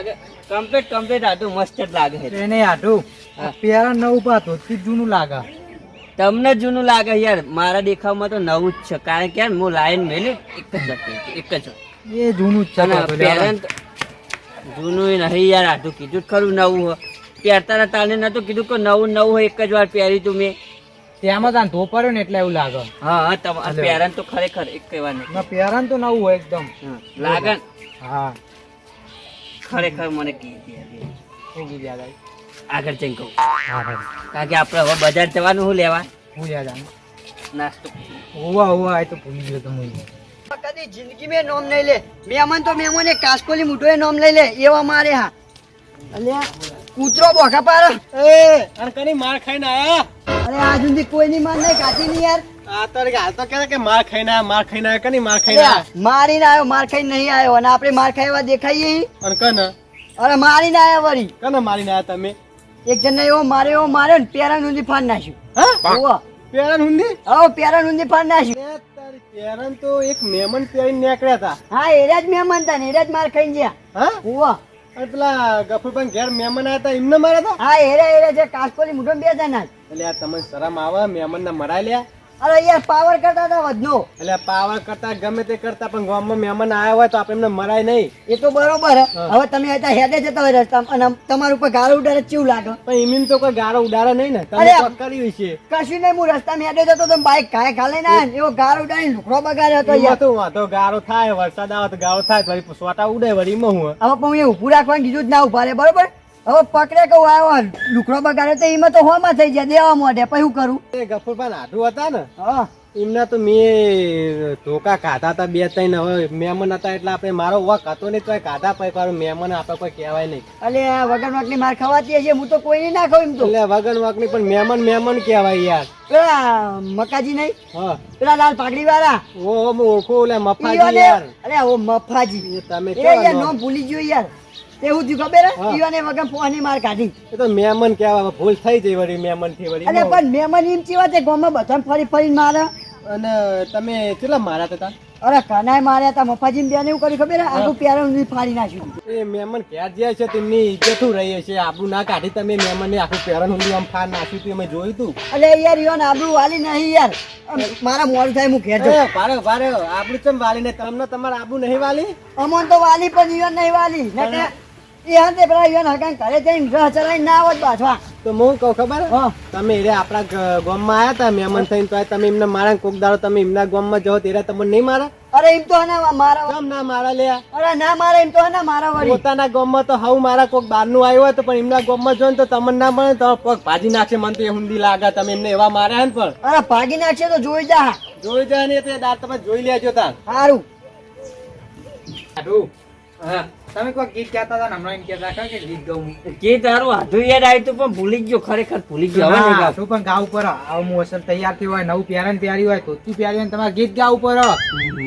લાગે. Complete complete આટલું મસ્ત જ લાગે છે. એને આટું. પેરા નવું પાતો તે જૂનું લાગે. તમને જૂનું લાગે યાર. મારા દેખાવમાં તો નવું જ છે. કારણ કે હું લાઈન મેલી એક જ એક જ એ જૂનું જ છે જૂનું નહીં યાર આટું કીધું ખરું નવું હોય. પહેરતા તાને નતું કીધું કે નવું નવું હોય એક જ વાર પહેરી તું મેં. તેમાં તાન ધો પડ્યો ને એટલે એવું લાગે. હા તમારે અલે. પહેરણ તો ખરેખર એક કહેવાનું નહીં. તો નવું હોય એકદમ. લાગે હા. ખરેખર મને કીધી હતી. કીધું આગળ જઈને કહું. કારણ કે આપણે હવે બજાર જવાનું શું લેવા? હું યાદ નાસ્તો. હોવા હોવા એ તો ભૂલી ગયો તો હું. કદી જિંદગી મેં નોમ નહીં લે. મહેમાન તો મહેમાન એ કાસકોલી મૂઠો એ નોમ લઈ લે. એવા મારે હા. અલ્યા કૂતરો બોખા પાર એ અને કની માર ખાઈને આયા? અરે આજ સુધી કોઈની માર નહીં કાઢી નહીં યાર. માર ખાઈને માર ખાઈને કની માર ખાઈને મારીને આવ્યો માર ખાઈને નહીં આવ્યો અને આપણે માર ખાઈ એવા દેખાઈએ? મારી અને કન? અરે મારીને આવ્યા વળી. કન મારીને આવ્યા તમે? એક જણને એવો મારે એવો માર્યો ને પેરા નુંદી ફાડ નાખ્યું. હા? ઓવો પેરન હા પેરા નુંદી ફાડ નાખ્યું. પેરન તો એક મહેમાન પહેરીને નીકળ્યા હતા. હા એરા જ મહેમાન હતા ને એરા જ માર ખાઈને ગયા. હા? ઓવો અને પેલા ગફુરભાઈ ઘેર મહેમાન આવ્યા હતા એમને માર્યા હતા? હા એરા એરા જે કાસકોલી મૂઠો બે હતા ના. એટલે આ તમને શરમ આવે મહેમાન ને મરાય લ્યા? અરે યાર પાવર કરતા હતા વધનો. એટલે પાવર કરતા ગમે તે કરતા પણ ગામમાં મહેમાન આવ્યા હોય તો આપણે એમને મરાય નહીં. એ તો બરોબર. હવે તમે હતા હેડે જતા હોય રસ્તામાં અને તમારું ઉપર ગારો ઉડાડે કેવું લાગે? પણ એમીન તો કોઈ ગારો ઉડાડે નહીં ને. તમે કર્યું છે. કશું નહીં હું રસ્તામાં હેડે જતો તો બાઈક ખાય ખાલે ના એવો ગાળો ઉડાડી લુકડો બગાડે હતો યાર. તો વાંધો ગારો થાય વરસાદ આવે તો ગારો થાય વળી સોટા ઉડે વળી એમાં હું. હવે પણ એ ઊભું રાખવાનું કીધું જ ના ઊભા રહે બરોબર? હવે પકડે કહું આવ્યો લુકડો બગાડે તો એમાં તો હોમાં થઈ જાય દેવા મોઢે પછી શું કરું? એ ગફુરભાઈ આઢું હતા ને હા. એમના તો મેં ધોકા ખાધા હતા બે ત્રણ હવે મહેમાન હતા એટલે આપણે મારો વક હતો નહીં તો ખાધા પછી પાછું મહેમાન આપણે કોઈ કહેવાય નહીં. એટલે વગર વાટલી માર ખવાતી હશે હું તો કોઈ ના ખાઉં એમ તો. એટલે વગન વક પણ મહેમાન મહેમાન કહેવાય યાર. પેલા મકાજી નહીં? હા. પેલા લાલ પાઘડી વાળા ઓ હું ઓળખું એટલે મફાજી યાર. અરે ઓ મફાજી. તમે? નામ ભૂલી ગયો યાર. તેવું થયું ખબર હે? વગર ફોની માર કાઢી. એ તો મહેમાન કહેવાય ભૂલ થઈ જઈ વળી મહેમાનથી વળી અલે પણ મહેમાન એમ ચેવા તે ગામમાં બધા ફરી ફરીને મારે. અને તમે કેટલા મારા હતા અરે કનાય માર્યા તા મફાજી બેન એવું કર્યું ખબર હે? આખું પ્યારો ફાડી નાખ્યું. એ મહેમાન ઘેર જાય છે તેમની ઇજ્જતું રહી છે. આબુ ના કાઢી તમે મહેમાન ને આખું પેરણ આમ ફાર નાખ્યું હતું અમે જોયું તું. અરે યાર યોન આબુ વાલી નહીં યાર. મારા મોડું થાય હું ઘેર જાઉં. આબુ ચમ વાલી ને તમને તમારે આબુ નહીં વાલી? અમોન તો વાલી પણ યોન નહીં વાલી. હાથે પેલા ઈયોને હકાન ઘરે જઈને રહ ચલાવીને ના આવત પાછવા તો હું કહું ખબર? હા. તમે એરે આપણા ગામમાં આયા હતા મહેમાન થઈને તો તમે એમને મારા કોક દાડો તમે એમના ગામમાં જાઓ ત્યારે તમને નહીં મારા? અરે એમ તો હને મારા કેમ ના મારા લ્યા અરે ના મારે એમ તો ના મારા વળી. પોતાના ગામમાં તો હવ મારા કોક બહારનું નું હોય તો પણ એમના ગામમાં જો તો તમને ના મળે તો પગ ભાજી નાખશે મને તો એ હુંડી લાગે તમે એમને એવા માર્યા ને પણ. અરે ભાગી નાખશે તો જોઈ જા. જોઈ જા ને તો દાંત તમે જોઈ લેજો તાર. સારું હા. તમે કોઈ ગીત ગાતા હતા હમણાં એમ કહેતા હતા કે ગીત ગાવું કે તારું હાથું યાદ આવ્યું તું પણ ભૂલી ગયો ખરેખર ભૂલી ગયો. હવે નહીં ગાવ. પણ આવું તૈયાર થયું હોય નવું પ્યારન તૈયારી હોય તો તું પ્યારી હોય તમારે ગીત ગાવ ઉપર.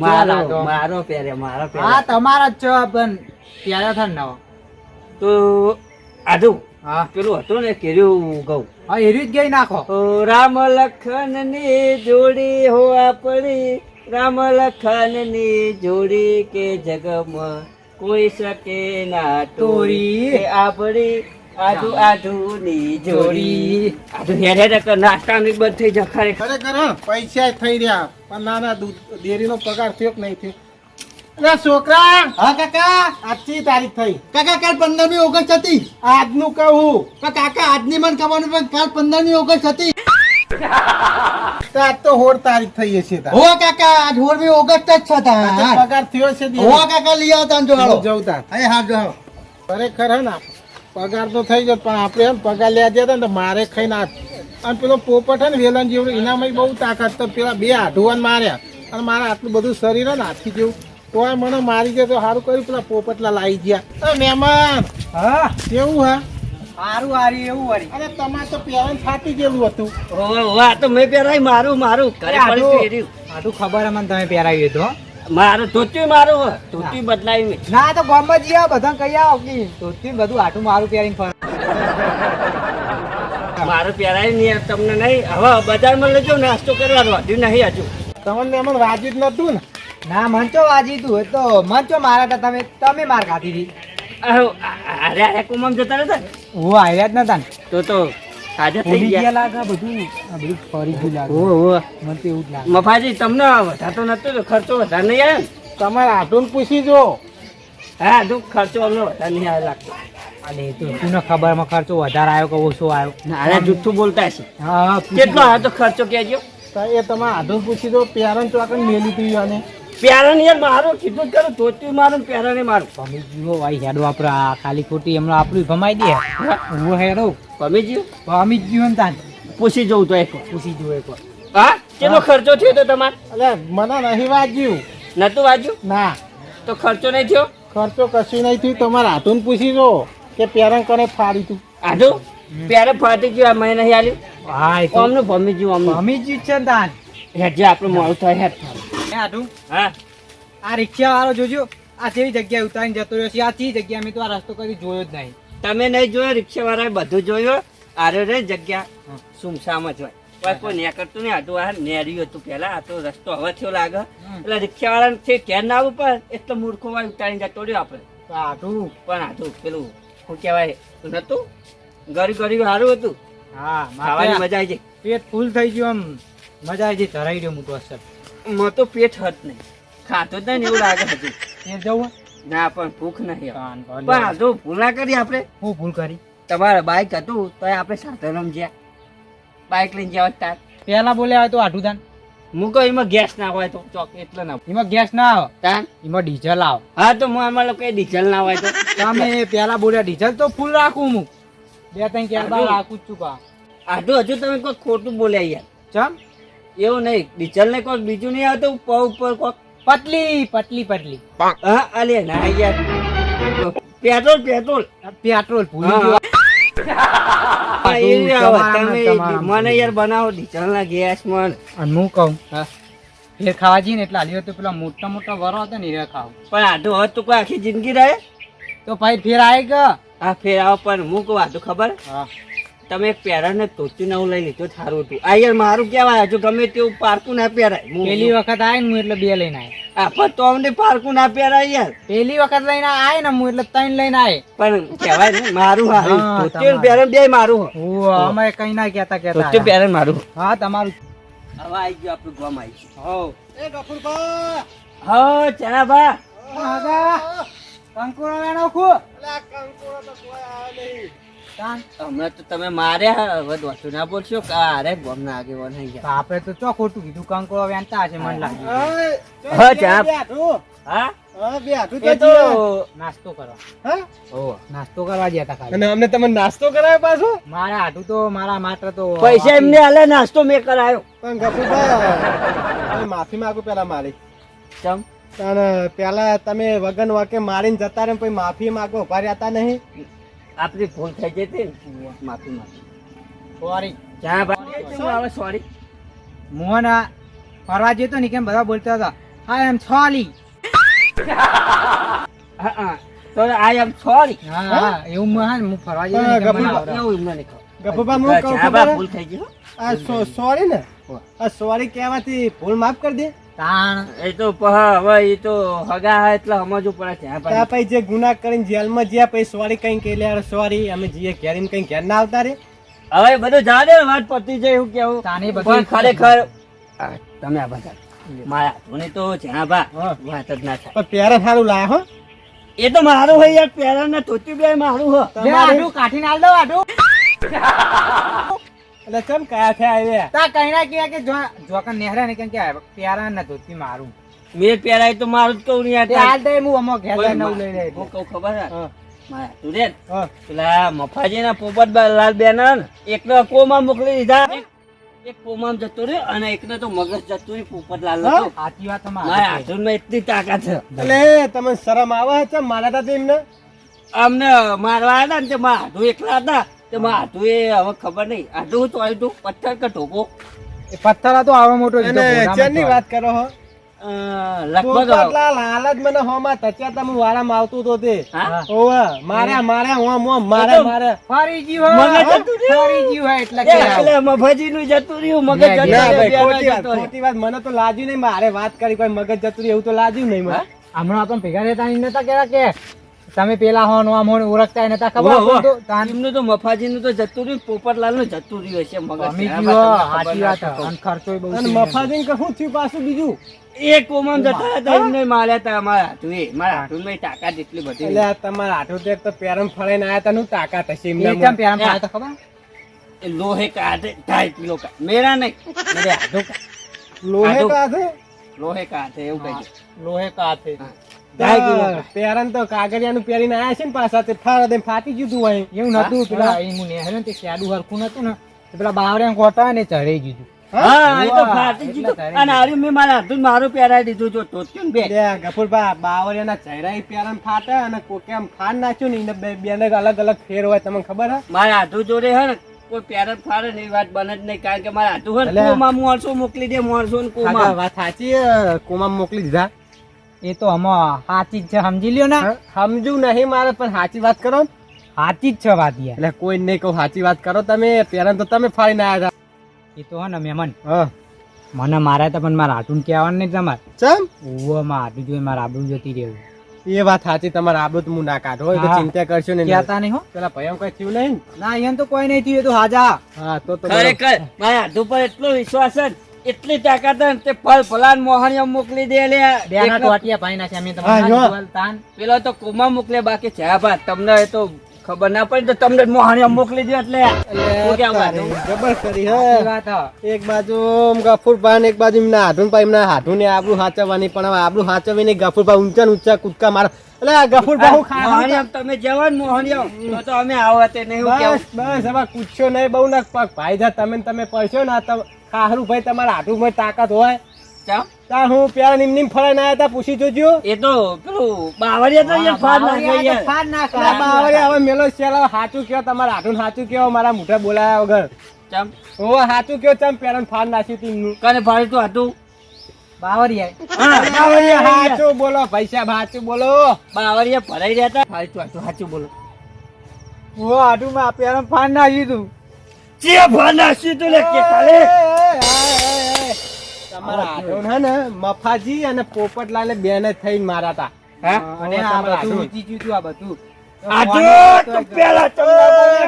મારો મારો પહેર્યા મારો હા તમારા જ છે પણ પ્યારા થાય ને તો આધુ હા. પેલું હતું ને કેર્યું ગૌ હા એરી જ ગઈ નાખો. રામ લખનની જોડી હોવા પડી રામ લખનની જોડી કે જગમાં કોઈ શકે ના તોરી આપણી આધુ આધુ ની જોડી. આધુ હેડ કર નાસ્તા ની બંધ થઈ જા ખરેખર. ખરેખર પૈસા થઈ રહ્યા પણ નાના દૂધ ડેરીનો પગાર થયો કે નહીં થયો? અરે છોકરા! હા કાકા. આજથી તારીખ થઈ. કાકા કાલ પંદરમી ઓગસ્ટ હતી. આજનું કહું. કાકા આજની મને ખબર પણ કાલ પંદરમી ઓગસ્ટ હતી. આજ તો હોળ તારીખ થઈ હશે તાર. કાકા આજ હોળમી ઓગસ્ટ જ છે આજે પગાર થયો છે હો કાકા લઈ આવતા ને જોડો જવું અરે હા જો ખરેખર હે ને પગાર તો થઈ ગયો પણ આપણે એમ પગાર લેવા ને મારે ખાઈને આ અને પેલો પોપટ હે ને વેલણ જેવું એનામાં બહુ તાકાત તો પેલા બે આઢુવાન માર્યા. અને મારા આટલું બધું શરીર હે ને હાથી જેવું. તોય મને મારી ગયો તો સારું કર્યું પેલા પોપટલા લાવી ગયા. મહેમાન હા? કેવું હે? હારું હારી એવું વળી અરે તમારે તો પહેરણ ફાટી ગયેલું હતું. ઓવે, ઓવે, તો મેં પહેરાય મારું મારું. ઘરે પડી પહેર્યું. આધુ ખબર મને તમે પહેરાવ્યું તો મારું મારું મેં. ના તો બધા કહી આવો કે ધોતી બધું આટું મારું પહેરીને ફરે. મારું પહેરાયું નહીં તમને નહીં. હવે બજારમાં લેજો નાસ્તો કરવા વાંધ્યું નહીં હજુ. તમને મહેમાન વાજ્યું જ નતું ને. ના મંચો વાજી તું એ તો મંચો મારા તા તમે તમે માર ખાધી હતી. અરે અરે કુમામ જતા રહેતા? ને? ઓ જ નતા તો તો સાજા થઈ ગયા. ગયા લાગે બધું આ બધું ફરી ગયું લાગે. ઓહો, ઓહો. મને તો એવું જ લાગે. મફાજી તમને વધારતો નતો ખર્ચો વધારે નહીં આવે તમારે આટુન પૂછી જો. હા જો ખર્ચો અમને વધારે નહીં આવે લાગતો. અને એ તો શું ખબર ખર્ચો વધારે આવ્યો કે ઓછો આવ્યો? અરે જુઠ્ઠું બોલતા છે હા કેટલો આવે તો ખર્ચો કહેજો. એ તમારે આટુન પૂછી દો પ્યારન ચોકડ મેલી થયું આને પ્યારા યાર મારો કીધું કરું ધોતી મારું ને મારું. તમે જીવો ભાઈ હેડો આપડે આ ખાલી ખોટી એમનો આપણું ભમાઈ દે. હું હેડો. તમે જીવ ભમી જ ને તાન. પૂછી જવું તો એક પૂછી જુઓ એક હા? કેટલો ખર્ચો થયો તો તમારે? અરે મને નહીં વાગ્યું. નતું વાંચ્યું ના. તો ખર્ચો નહીં થયો? ખર્ચો કશું નહીં થયું. તમારે આટુન પૂછી જો કે પેરણ કરે ફાડી તું. આજો પ્યારે ફાટી ગયું આ મને નહીં આવ્યું હા એ તો અમને ભમી ગયું અમનું ભમી જ છે ને તાન. હેડ જે આપણું મોડું થાય હેડ. એ હાટું હા? આ રિક્ષા વાળો જોજો આ જેવી જગ્યાએ ઉતારીને જતો રહ્યો છે? આ ચી જગ્યા મેં તો આ રસ્તો કદી જોયો જ નહીં. તમે નહીં જોયો રિક્ષા વાળાએ બધું જોયો? આરે રે જગ્યા. સુમસામ જ હોય. કોઈ કોઈ નેકરતું નહીં. આટલું આ નેર્યું હતું પેલા આ તો રસ્તો હવે થયો લાગે. એટલે રિક્ષા વાળાને છે ઘેર ના આવવું પડે એટલો મૂર્ખો હોય ઉતારીને જતો રહ્યો આપણે. આઠું પણ આઠું પેલું શું કહેવાય નતું ગરી ગરી સારું હતું. હા ખાવાની મજા આવી પેટ ફૂલ થઈ ગયું આમ. મજા આવી ગઈ ધરાઈ ગયો મોટો અસર. જાય મો તો પેટ હત નહીં. ખાતો જ નહીં એવું લાગે હતું એ જવું ના પણ ભૂખ નહીં. પણ આ ભૂલ ના કરી આપણે. હું ભૂલ કરી? તમારે બાઇક હતું તો આપણે સાધન રમજ્યા. બાઇક લઈને જવા તાર. પેલા બોલ્યા તો આઠું તાન મૂકો એમાં ગેસ ના હોય તો ચોક એટલે ના એમાં ગેસ ના આવે? તાન? એમાં ડીઝલ આવે. હા તો હું આમાં લોકો ડીઝલ ના હોય તો. તમે પેલા બોલ્યા ડીઝલ તો ફૂલ રાખું હું. બે ત્રણ ક્યાં બાર રાખું જ છું કા. આટલું હજુ તમે કોઈ ખોટું બોલ્યા યાર. ચમ? એવું નહીં ડીઝલ ને કોઈ બીજું નહીં આવતું પગ ઉપર કોક પતલી પતલી પતલી. હા અલે ના યાર પેટ્રોલ પેટ્રોલ. પેટ્રોલ ભૂલી ગયો. હા, એ. મને યાર બનાવો ડીઝલ ના ગેસમાં હું કહું હા. ફેર ખાવા જઈએ ને એટલે હાલી તો પેલા મોટા મોટા વરો હતા ને એ ખાવ. પણ હોત તો કોઈ આખી જિંદગી રહે? તો ભાઈ ફેર આય કે આ ફેર આવો પણ હું કહું આધો ખબર? હા. તમે એક પહેરાને તોચી નવું લઈ લીધું સારું હતું. આ યાર મારું કેવાય હજુ ગમે તેવું પારકું ના પહેરાય. પેલી વખત આય ને હું એટલે બે લઈને આય. આ પણ તો અમને પારકું ના પહેરાય યાર. પેલી વખત લઈને આય ને હું એટલે ત્રણ લઈને આય. પણ કહેવાય ને મારું હારું હા, ધોતી પહેરે બે મારું હો. અમે કઈ ના કહેતા કે ધોતી આયા. પહેરે મારું. હા તમારું. હવે આવી ગયો આપણું ગામ આવી ગયું. હો. એ ગફુરભા. હો બા કંકુરો વેણો ખુ આ તો કોઈ આવે નહીં. હમણાં તો તમે માર્યા હવે દોસ્તો ના બોલશો? કે આ અરે ગામના આગેવાન થઈ ગયા. આપડે તો ચો ખોટું કીધું મને લાગ્યું. હા, ચા. હા. નાસ્તો કરવા. ગયા હતા અને અમને તમે નાસ્તો કરાયો પાછો? મારા હાટું તો મારા માત્ર તો પૈસા એમને આલે નાસ્તો મેં કરાયો. પણ માફી માંગુ પેલા મારી. ચમ? પણ પેલા તમે વગન વાકે મારીને જતા રહે પછી માફી માંગો ઊભા રહેતા નહીં. આપણી ભૂલ થઈ જતી ને? માફી માફી સોરી ચા ભાઈ? શું આવે સોરી મોહન ફરવા જતો ને કેમ બધા બોલતા હતા? હા એમ સોરી હા તો આઈ એમ સોરી હા હા. એવું મોહન હું ફરવા જતો. એવું એમને નહીં. હું કહું ખબર? ભૂલ થઈ ગઈ આ સોરી ને? આ સોરી કહેવાથી ભૂલ માફ કરી દે. તાણ એ તો હવે એ તો હગા એટલે સમજવું પડે છે. ત્યાં પછી જે ગુના કરીને જેલમાં જ્યાં પછી સોરી કઈ કે લે સોરી અમે જઈએ ઘેર કઈ ઘેર ના આવતા રે. હવે બધું જા દે વાત પતી જાય એવું કેવું. તાની બધું પણ ખરેખર તમે આ બધા મારા તો જ્યાં હા. વાત જ ના થાય. પણ પ્યારા સારું લાયા હો. એ તો મારું હોય યાર પેરા ને ધોતી બે મારું હો કાઢીને આલ દો આઢું એટલે કેમ કયા થયા આવ્યા તા કઈના કે કે જો જોકન નેહરે ને કેમ કે પ્યારા ન ધોતી મારું. મે પહેરાય તો મારું જ કહું નહીં આ દે હું અમો ઘેલા નવ લઈ લે હું કહું ખબર હા, મારા હાથું રે ને, હા. પેલા મફાજી ના પોપટ લાલ બેન એકને કોમાં મોકલી દીધા. એક- એક જતો રહ્યો અને એકને તો મગજ જતો રહ્યું પોપટ લાલ હા? સાચી વાત મારા હાથુમાં એટલી તાકાત છે. એટલે તમે શરમ આવે છે? મારા તા એમને? અમને મારવા હતા ને તે મારા હાથું એકલા હતા. તે મારા હાથું એ હવે ખબર નહીં. હાથું હું તો આવ્યું પથ્થર કે ઢોકો એ પથ્થર હતો આવો મોટો જ હતો, અને ઘોડામાં ચેનની વાત કરો હો. લગભગ પોપટલાલ મને હોમાં તચ્યા તમે વાળામાં આવતું તો તે. હા? ઓવે માર્યા માર્યા હું હું મારે મારે. ફરી ગયું મગજ જતું રહ્યું. ફરી ગયું એટલે કે એટલે મફાજીનું જતું રહ્યું મગજ જતું રહ્યું, ખોટી વાત જતો રહ્યો. ખોટી વાત. મને તો લાગ્યું નહીં મારે વાત કરી કોઈ મગજ જતું રહ્યું એવું તો લાજ્યું નહીં મને. હમણાં આપણે ભેગા રહેતા નહીં નતા કેતા કે તમે પેલા હો આમ હો ઓળખતા નતા ખબર? વાહ. તો મફાજી નું તો જતું રહ્યું પોપટલાલનું જતું રહ્યું છે મગજ. અમે સાચી વાત ના અને ખર્ચોય બહુ અને મફાજી ને કહું થયું પાછું બીજું? એક કોમમ જતા હતા એમને માર્યા હતા અમારા હાથુએ મારા હાથુમાં તાકાત એટલી બધી એટલે આ હાથું તો એક તો પેરમ ફળાઈને આયા તા નું તાકાત હશે એમના કેમ પેલા ખાય તો ખબર? એ લોહે કાઢે ઢાઈ કિલો કા મેરા નહીં. મેરે હાથું કા લોહે કાઢે લોહે કાઢે એવું કહી લોહે કાથે પેરન તો કાગળિયાનું પહેરીને આયા છે ને પાછા તે ફાળ દે ફાટી ગયું તું અહીં. એવું નતું પેલા હું નેહર્યો તે શેડું હરખું નતું ને પેલા બાવરે કોટા ને ચઢાઈ ગયું હા? એ તો વાહ, ફાટી એટલે ગયું અને હારું મેં મારા હાથું મારું પહેરાવી દીધું જો ટોચ્યું ને બે. ગફુરભા બાવરિયાના ચહેરા પેરન ફાટે અને કોકે આમ ફાડ નાખ્યું ને બે બેને અલગ અલગ ફેર હોય તમને ખબર હે? મારા હાથું જોડે હે ને કોઈ પેરન ફાડે ને એ વાત બને જ નહીં કારણ કે મારા હાથું હે કોમા માણસો મોકલી દે મોરસો ને કોમાં. વાત સાચી હે, કોમાં મોકલી દીધા. એ તો આમાં સાચી જ છે સમજી લ્યો ને? સમજુ નહીં મારે પણ સાચી વાત કરો સાચી જ છે વાત યાર. એટલે કોઈ નહીં કહું સાચી વાત કરો તમે પેરેન્ટ તો તમે ફાડીને આયા એ તો હે ને મહેમાન. મને મારા તો પણ મારા હાટું કહેવાનું નહીં તમારે. ચમ? ઓવો મારા હાટું જોઈ મારા આબરૂ જતી રહ્યું એ વાત સાચી તમારે આબરૂ તો હું ના કાઢો. હોય તો ચિંતા કરશો ને કહેતા નહીં હો. પેલા ભયમ કઈ થયું નહીં? ના અહીંયા તો કોઈ નહીં થયું એ તો હાજા. હા તો. ખરેખર મારા હાથું પર એટલો વિશ્વાસ છે ને, એટલી તાકાત તે ફલ ફલાન મોહણીઓ મોકલી દે લે. બેના એકલો ટોટિયા પાઈ નાખ્યા અમે હા, જો. તાન. પેલો તો કોમા મોકલે બાકી છે ભા તમને એ તો ખબર ના પડી તો તમને મોહાણી મોકલી દે એટલે? જબર કરી હે? એક બાજુ ગફુરભા ને એક બાજુ એમના હાથું પા એમના હાથું ને આબરૂ સાચવવાની પણ હવે આબરૂ સાચવીને ગફુરભા ઊંચા ને ઊંચા કૂદકા મારે. એટલે આ ગફુરભા હું તમે જવા ને તો અમે આવો તે નહીં બસ બસ હવે પૂછ્યો નહીં બહુ ના. ભાઈ જા તમે તમે પડશો ને તમે ખારું ભાઈ તમારા હાથું ભાઈ તાકાત હોય. હું પ્યાર નિમ નિમ તા પૂછી જોજો. એ તો પેલું બાવળિયા તો યાર ફાડ નાખે યાર. ફાડ નાખે. અલા બાવળે હવે મેલો શેલા હાચું કયો તમારા હાથું હાચું કયો મારા મોઢે બોલાયા વગર. ચમ. ઓ હાચું કયો ચમ પેરણ ફાડ નાખ્યું તીમનું કને ફાડ્યું તું હતું બાવરિયા હા, હાચું બોલો સાહેબ હાચું બોલો. બાવરિયા ભરાઈ રહ્યા હતા ફાડ્યું હતું સાચું બોલો. ઓ હાટું માં ફાડ નાખ્યું તું. જે ફાડ નાખ્યું તું લે કે કાલે તમારા હે ને મફાજી અને પોપટલાલ બેને થઈને મારા તા હા અને આ બધું. ઊંચી ગયું તું આ બધું આજો તો પેલા તમને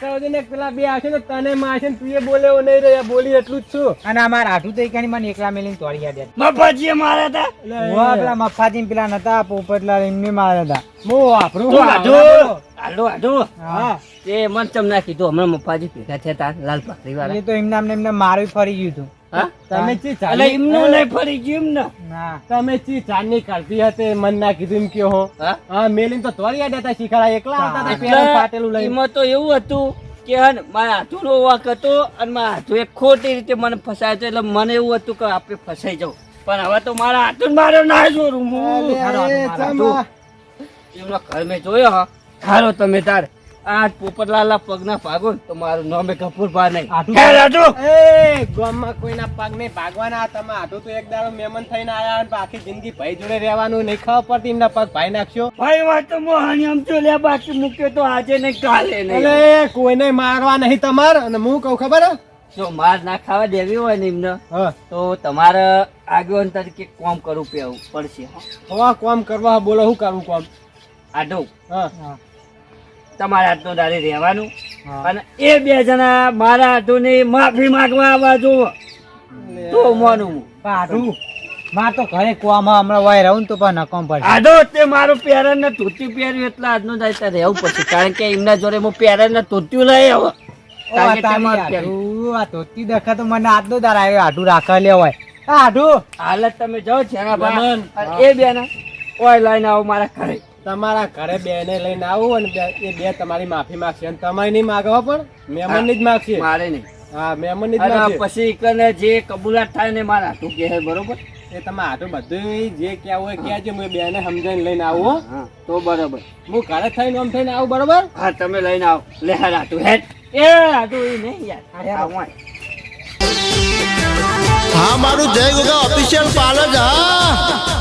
કરોજે ને પેલા બે આવશે ને તને મારશે ને તું એ બોલે એવું નહીં રહ્યા બોલી એટલું જ છું. અને અમાર હાટું તો એકાની મને એકલા મેલીને તોડી આડ્યા મફાજીએ માર્યા હતા ઓવા પેલા મફાજી હતા ભેગા છે તાર લાલ પાકડી વાળા. તો એમને એમને એમને મારું ફરી ગયું તું હા તમે ચી એટલે એમનું? નહીં ફરી ગયું એમને? તમે ચી ચાંદની કરતી હતી મન ના કીધું એમ હો. મેલીને તો તોરી આડ્યા હતા શીખાડા એકલા આવતા હતા પેલા ફાટેલું લઈને. એમાં તો એવું હતું કે હે મારા હાથુનો વાંક હતો અને મારા હાથુ એક ખોટી રીતે મને ફસાયો હતો એટલે મને એવું હતું કે આપણે ફસાઈ જવું. પણ હવે તો મારા હાથું મારો ના જોરું હું. એમનો ઘર મેં જોયો હા. હારો તમે તાર. આ પોપટલાલના પગના ભાગો ને તો મારું નામે કપૂરભા નહીં. રાજુ એ ગામમાં કોઈના પગ નહીં ભાગવાના તમે આટલું તો એક દાડો મહેમાન થઈને આયા અને આખી જિંદગી ભાઈ જોડે રહેવાનું નહીં ખબર પડતી એમના પગ ભાઈ નાખશો. ભાઈ વાત તો મોહણી આમ તો લે બાકી મૂક્યો તો આજે નહીં કાલે નહીં. કોઈને મારવા નહીં તમાર અને હું કહું ખબર હે? જો માર ના ખાવા દેવી હોય ને એમને હા. તો તમારે આગેવાન તરીકે કોમ કરવું પેવું પડશે હો. હવા કોમ કરવા બોલો શું કરવું કોમ? આડો. હા. હા. તમારા હાથનું તારે રહેવાનું. અને એ બે જણા મારા હાથોની માફી માંગવા આવવા જોવો તો મોનું હું. પણ તો ઘરે કુવામાં હમણાં વાય રહું તો પણ નકામ પડે આડો તે મારું પેરણ ને ધોતી પહેર્યું એટલે આજનો દાયતા રહેવું પડશે. કારણ કે એમના જોડે હું પેરણ ને ધોત્યું લઈ આવો. આ ધોતી દેખા તો મને આજનો દાર આવ્યો. આઢું રાખવા લેવાય આઢું હાલત તમે જાઓ છે એ બે ના ઓય લઈને આવો મારા ઘરે. તમારા ઘરે બેને લઈને આવું અને એ બે તમારી માફી માંગશે અને તમારી નહીં માગવા પણ મહેમાનની જ માગશે. મારે નહીં. હા મહેમાનની જ માગશે. પછી કને જે કબૂલાત થાય ને મારા તું કહે બરોબર? એ તમે આટલું બધું જે કહેવું હોય કહેજો હું એ બેને સમજાવીને લઈને આવું તો બરોબર. હું ઘરે થઈને આમ થઈને આવું બરોબર? હા તમે લઈને આવો. લે હા રાતું હેડ. એ રાતું એ નહીં યાર. આ વાંય. હા મારું જય ગોગા ઓફિશિયલ પાર્લર હા.